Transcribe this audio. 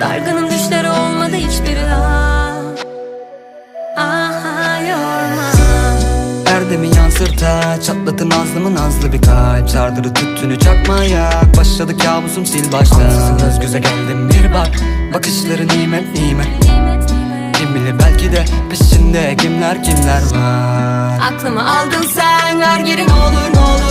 Dargınım düşleri olmadı hiçbiri ah. Aha yorma. Erdemi yansırta Çatlatın nazlımı nazlı bir kalp. Sardırı tüttünü çakmaya Başladı kabusum sil baştan. Ansızın göz göze geldim bir bak Bakışları nimet nimet. Kim bilir belki de peşinde kimler kimler var. Aklımı aldın sen ver geri ne olur ne olur